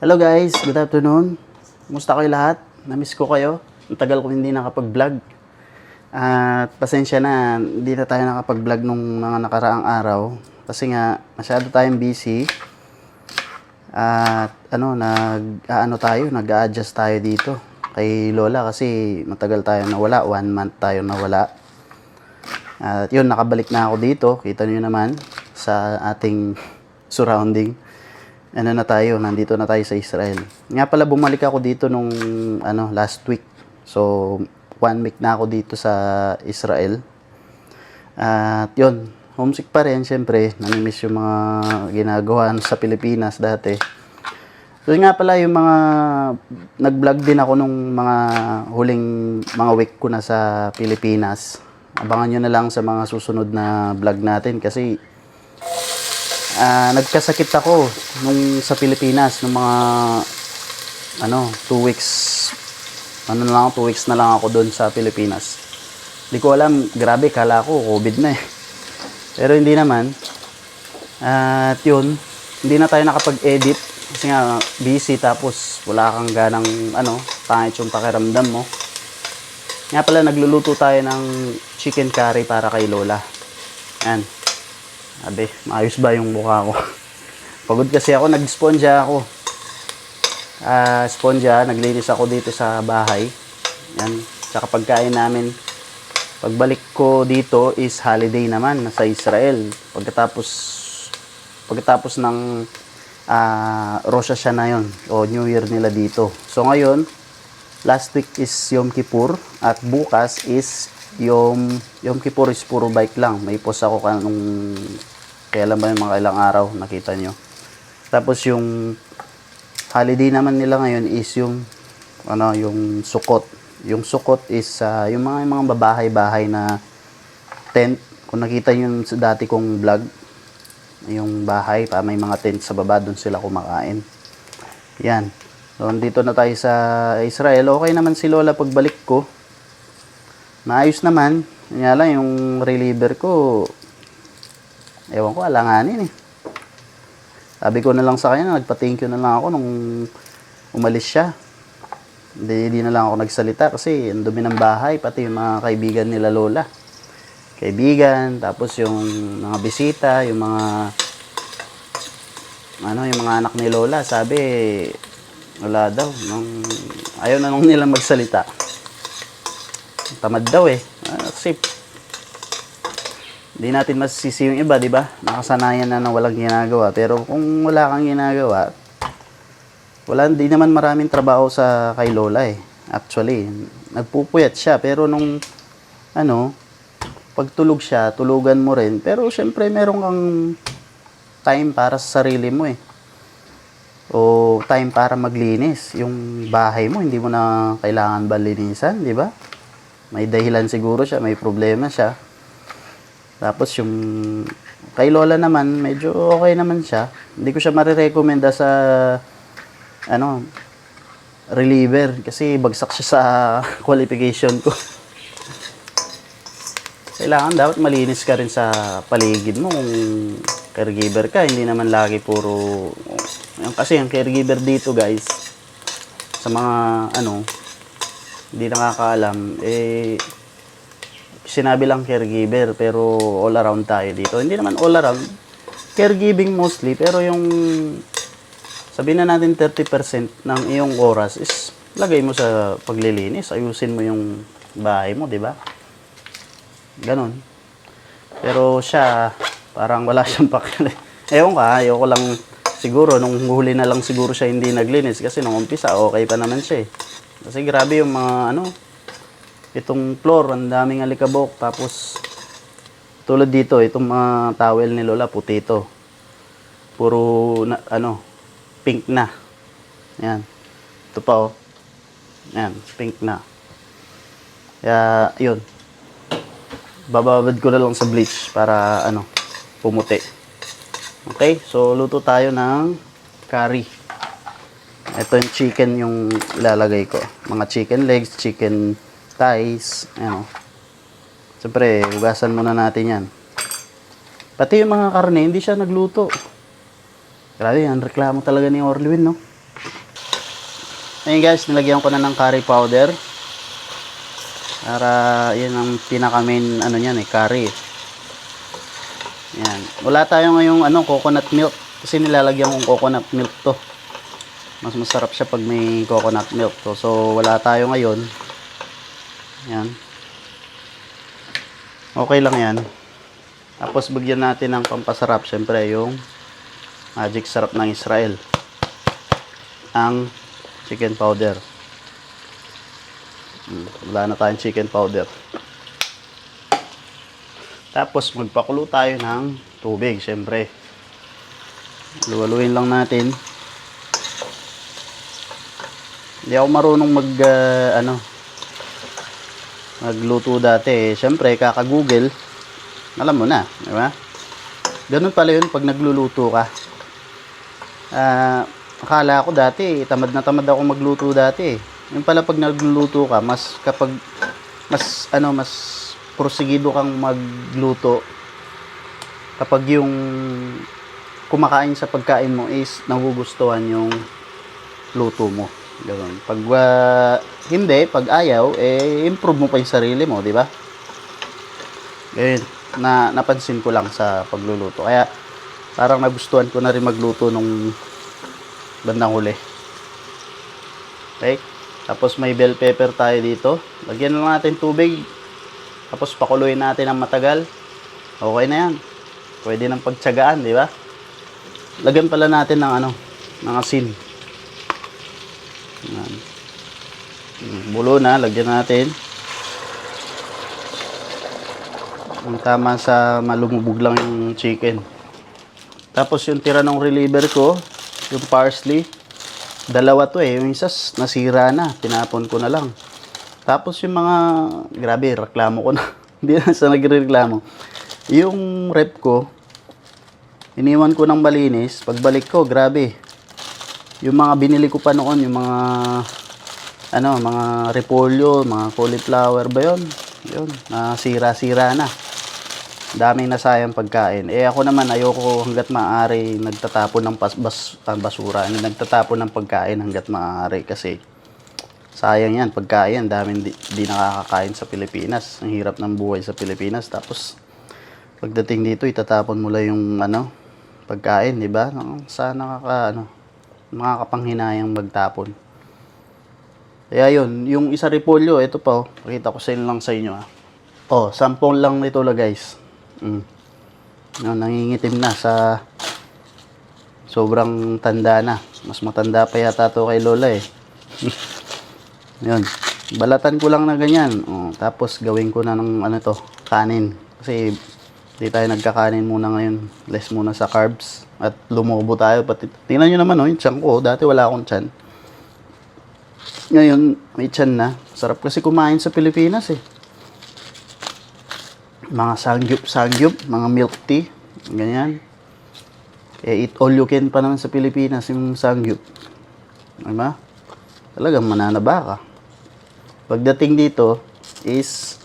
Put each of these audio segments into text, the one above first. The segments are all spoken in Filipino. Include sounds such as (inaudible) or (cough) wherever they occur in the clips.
Hello guys, good afternoon. Kumusta kayo lahat? Namiss ko kayo. Ang tagal ko hindi nakapag-vlog. At pasensya na, hindi na tayo nakapag-vlog nung mga nakaraang araw. Kasi nga, masyado tayong busy. At ano, nag, ano tayo, nag-adjust tayo dito kay Lola kasi matagal tayo nawala. One month tayo nawala. At yun, nakabalik na ako dito. Kita nyo naman sa ating (laughs) surrounding. Ano na tayo, nandito na tayo sa Israel. Nga pala, bumalik ako dito nung ano, last week. So, one week na ako dito sa Israel. At yun, homesick pa rin, syempre. Namimiss yung mga ginagawa sa Pilipinas dati. So nga pala yung mga nag-vlog din ako nung mga huling mga week ko na sa Pilipinas. Abangan nyo na lang sa mga susunod na vlog natin kasi ah, nagkasakit ako nung sa Pilipinas nung mga ano, two weeks ano na lang, two weeks na lang ako doon sa Pilipinas. Hindi ko alam, grabe, kala ko COVID na eh. Pero hindi naman. At yun, hindi na tayo nakapag-edit kasi nga busy tapos wala kang ganang ano, pangit yung pakiramdam mo. Nga pala, nagluluto tayo ng chicken curry para kay Lola. Yan. Abe, maayos ba yung mukha ko? (laughs) Pagod kasi ako, nag-sponja ako. Ah, sponja, naglinis ako dito sa bahay. Yan. Tsaka pagkain namin, pagbalik ko dito is holiday naman sa Israel. Pagkatapos pagkatapos ng ah Rosh Hashanah yun, o New Year nila dito. So ngayon, last week is Yom Kippur at bukas is Yom Yom Kippur is puro bike lang. May post ako kanong kailan ba yung mga ilang araw nakita nyo. Tapos yung holiday naman nila ngayon is yung ano yung sukot. Yung sukot is ah, yung mga yung mga babahay-bahay na tent. Kung nakita yung sa dati kong vlog, yung bahay, pa may mga tent sa baba, doon sila kumakain. Yan. So, dito na tayo sa Israel. Okay naman si Lola pagbalik ko. Maayos naman. Kanya lang, yung reliever ko, ewan ko, alanganin eh. Sabi ko na lang sa kanya, nagpa-thank you na lang ako nung umalis siya. Hindi, hindi na lang ako nagsalita kasi ang dumi ng bahay, pati yung mga kaibigan nila Lola. Kaibigan, tapos yung mga bisita, yung mga ano, yung mga anak ni Lola, sabi, wala daw. Nung, ayaw na nung nila magsalita. Tamad daw eh. Ah, kasi hindi natin masisisi yung iba, di ba? Nakasanayan na na walang ginagawa. Pero kung wala kang ginagawa, wala, hindi naman maraming trabaho sa kay Lola eh. Actually, nagpupuyat siya. Pero nung, ano, pagtulog siya, tulugan mo rin. Pero syempre, meron kang time para sa sarili mo eh. O time para maglinis. Yung bahay mo, hindi mo na kailangan ba linisan, di ba? May dahilan siguro siya, may problema siya. Tapos yung kay Lola naman, medyo okay naman siya. Hindi ko siya marirekomenda sa ano, reliever kasi bagsak siya sa (laughs) qualification ko. Kailangan dapat malinis ka rin sa paligid mo kung caregiver ka. Hindi naman lagi puro... Kasi yung caregiver dito guys, sa mga ano, hindi nakakaalam, eh, sinabi lang caregiver pero all around tayo dito. Hindi naman all around. Caregiving mostly pero yung sabihin na natin 30% ng iyong oras is lagay mo sa paglilinis, ayusin mo yung bahay mo, di ba? Ganon. Pero siya, parang wala (laughs) siyang pakili. Ewan ka, ayoko lang siguro, nung huli na lang siguro siya hindi naglinis kasi nung umpisa, okay pa naman siya eh. Kasi grabe yung mga ano, itong floor, ang daming alikabok. Tapos, tulad dito, itong mga towel ni Lola, puti ito. Puro, na, ano, pink na. Yan. Ito pa, oh. Yan, pink na. Kaya, yun. Bababad ko na lang sa bleach para, ano, pumuti. Okay, so luto tayo ng curry. Ito yung chicken yung ilalagay ko. Mga chicken legs, chicken thighs, ano. Siyempre, hugasan muna natin yan. Pati yung mga karne, hindi siya nagluto. Grabe, ang reklamo talaga ni Orlewin, no? Ayun guys, nilagyan ko na ng curry powder. Para yun ang pinaka main ano niyan eh, curry. Yan. Wala tayo ngayong ano, coconut milk. Kasi nilalagyan kong coconut milk to. Mas masarap siya pag may coconut milk to. So, wala tayo ngayon. Yan. Okay lang yan. Tapos, bigyan natin ng pampasarap. Siyempre, yung magic sarap ng Israel. Ang chicken powder. Hmm, Wala na tayong chicken powder. Tapos magpakulo tayo ng tubig, syempre. Luwaluin lang natin. Hindi ako marunong mag ah, ano magluto dati. Eh. Syempre, kaka-google. Alam mo na, di ba? Ganun pala yun pag nagluluto ka. Ah, akala ko dati, tamad na tamad ako magluto dati. Yung pala pag nagluluto ka, mas kapag mas ano, mas prosigido kang magluto kapag yung kumakain sa pagkain mo is nagugustuhan yung luto mo. Ganun. Pag ah, hindi, pag ayaw, eh improve mo pa yung sarili mo, di ba? Ganyan. Na napansin ko lang sa pagluluto. Kaya parang nagustuhan ko na rin magluto nung bandang huli. Okay? Tapos may bell pepper tayo dito. Lagyan lang natin tubig. Tapos pakuluin natin ng matagal. Okay na yan. Pwede nang pagtsagaan, di ba? Lagyan pala natin ng ano, ng asin. Yan. Mm, Bulo na, lagyan natin. Ang tama sa malumubog lang yung chicken. Tapos yung tira ng reliever ko, yung parsley, dalawa to eh. Yung isa nasira na, tinapon ko na lang. Tapos yung mga, grabe, reklamo ko na. (laughs) Hindi na sa nagreklamo. Yung rep ko, iniwan ko ng malinis. Pagbalik ko, grabe. Yung mga binili ko pa noon, yung mga, ano, mga repolyo, mga cauliflower ba yun? Yun, nasira-sira na daming nasayang pagkain. Eh ako naman ayoko hangga't maaari nagtatapon ng pas, bas, ah, basura, ano, nagtatapon ng pagkain hangga't maaari kasi sayang yan pagkain, daming di, di nakakakain sa Pilipinas. Ang hirap ng buhay sa Pilipinas tapos pagdating dito itatapon mo lang yung ano pagkain, di ba? Sana nakaka ano makakapanghinayang magtapon. Kaya yun, yung isa repolyo, ito pa, oh, pakita ko sa lang sa inyo ah. Oh, sampung lang nito la guys. Mm. No, nangingitim na sa sobrang tanda na. Mas matanda pa yata to kay Lola eh. (laughs) Yun. Balatan ko lang na ganyan. Oh, tapos gawin ko na ng ano to, kanin. Kasi di tayo nagkakanin muna ngayon. Less muna sa carbs. At lumobo tayo. Pati, tingnan nyo naman oh, yung tiyan ko. Dati wala akong tiyan. Ngayon, may tiyan na. Sarap kasi kumain sa Pilipinas eh mga sangyup-sangyup, mga milk tea, ganyan. Eh, eat all you can pa naman sa Pilipinas yung sangyup. Diba? Talagang mananaba ka. Pagdating dito is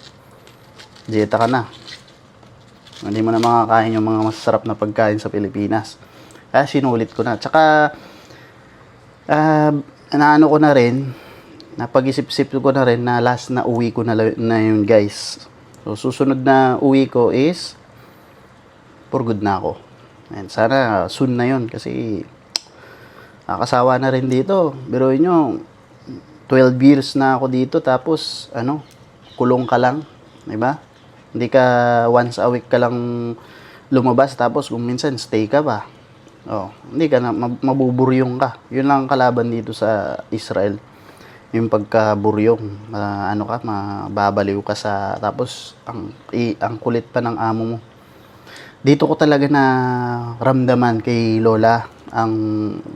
dieta ka na. Hindi mo na makakain yung mga masarap na pagkain sa Pilipinas. Kaya sinulit ko na. Tsaka, ah, naano ko na rin, napag-isip-isip ko na rin na last na uwi ko na, na yun guys. So, susunod na uwi ko is for good na ako. And sana soon na yun kasi nakasawa na rin dito. Pero nyo, 12 years na ako dito tapos ano, kulong ka lang. Diba? Hindi ka once a week ka lang lumabas tapos kung minsan stay ka ba. Oh, hindi ka na mab- mabuburyong ka. Yun lang ang kalaban dito sa Israel yung pagkaburyong ma- ano ka mababaliw ka sa tapos ang i, ang kulit pa ng amo mo dito ko talaga na ramdaman kay Lola ang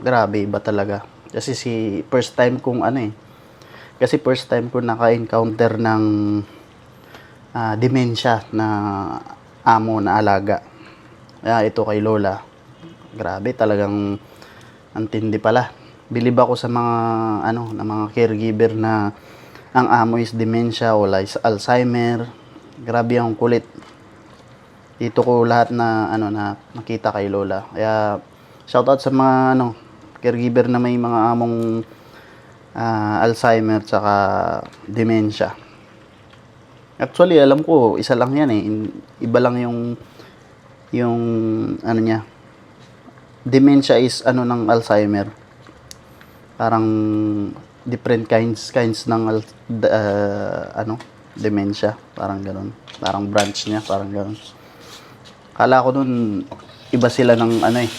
grabe iba talaga kasi si first time kong ano eh kasi first time ko naka-encounter ng ah, dementia na amo na alaga. Kaya ito kay Lola. Grabe talagang ang tindi pala. Bilib ako sa mga ano na mga caregiver na ang amo is dementia o like Alzheimer. Grabe ang kulit. Dito ko lahat na ano na nakita kay Lola. Kaya shoutout sa mga ano caregiver na may mga among ah, Alzheimer tsaka dementia. Actually, alam ko, isa lang yan eh. Iba lang yung yung ano niya. Dementia is ano ng Alzheimer. Parang different kinds kinds ng ah, ano dementia, parang ganoon. Parang branch niya, parang ganoon. Kala ko nun iba sila ng ano eh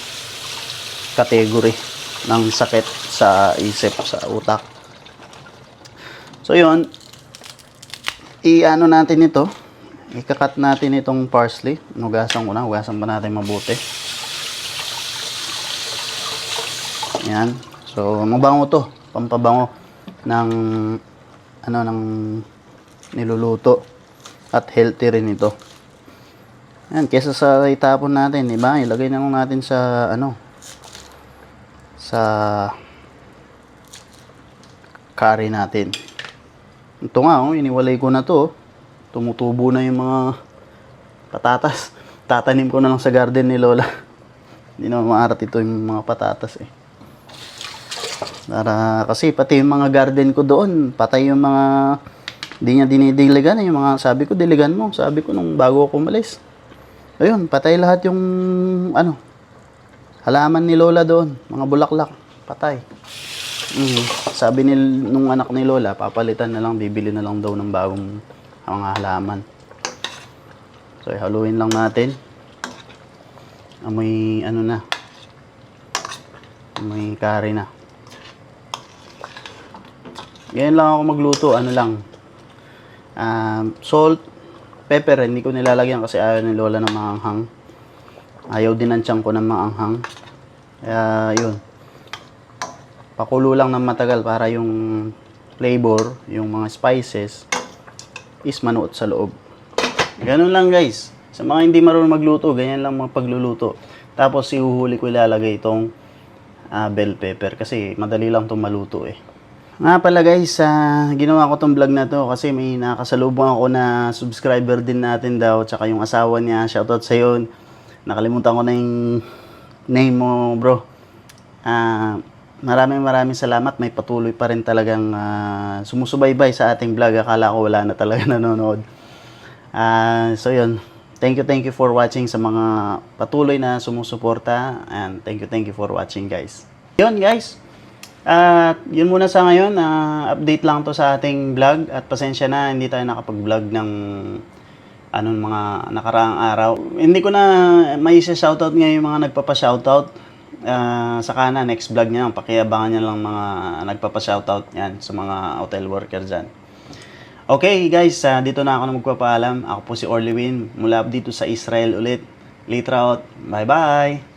category ng sakit sa isip, sa utak. So yun, i-ano natin ito, ikakat natin itong parsley. Hugasan ko na, hugasan pa natin mabuti. Yan. So, mabango to. Pampabango ng ano ng niluluto at healthy rin ito. Yan, kesa sa itapon natin, di ba? Ilagay na lang natin sa ano sa curry natin. Ito nga, oh, iniwalay ko na to. oh. Tumutubo na yung mga patatas. Tatanim ko na lang sa garden ni Lola. (laughs) Hindi na maarat ito yung mga patatas eh. Para, kasi pati yung mga garden ko doon, patay yung mga di niya dinidiligan eh. Yung mga sabi ko, diligan mo. Sabi ko nung bago ako umalis. Ayun, patay lahat yung ano, halaman ni Lola doon. Mga bulaklak. Patay. Mm. Sabi ni nung anak ni Lola, papalitan na lang, bibili na lang daw ng bagong mga halaman. So, haluin lang natin. Amoy, ano na. Amoy curry na. Ganyan lang ako magluto. Ano lang. Um, salt, pepper. Hindi ko nilalagyan kasi ayaw ni Lola ng maanghang. Ayaw din ang ko ng maanghang. Kaya, yun pakulo lang ng matagal para yung flavor, yung mga spices is manuot sa loob. Ganun lang guys. Sa mga hindi marunong magluto, ganyan lang mga pagluluto. Tapos ihuhuli ko ilalagay itong ah, bell pepper kasi madali lang itong maluto eh. Nga pala guys, ah, ginawa ko tong vlog na to kasi may nakasalubong ako na subscriber din natin daw tsaka yung asawa niya. Shoutout sa yun. Nakalimutan ko na yung name mo bro. Ah, maraming maraming salamat. May patuloy pa rin talagang ah, sumusubaybay sa ating vlog. Akala ko wala na talaga (laughs) nanonood. Ah, so yun. Thank you, thank you for watching sa mga patuloy na sumusuporta. And thank you, thank you for watching guys. Yun guys. At yun muna sa ngayon. ah, update lang to sa ating vlog. At pasensya na, hindi tayo nakapag-vlog ng anong mga nakaraang araw. Hindi ko na may shoutout ngayon yung mga nagpapa-shoutout. Ah, saka na next vlog niya, pakiabangan niya lang mga nagpapa-shoutout yan sa mga hotel worker dyan. Okay guys, ah, dito na ako na magpapaalam. Ako po si Orlewin mula dito sa Israel ulit. Later out. Bye bye!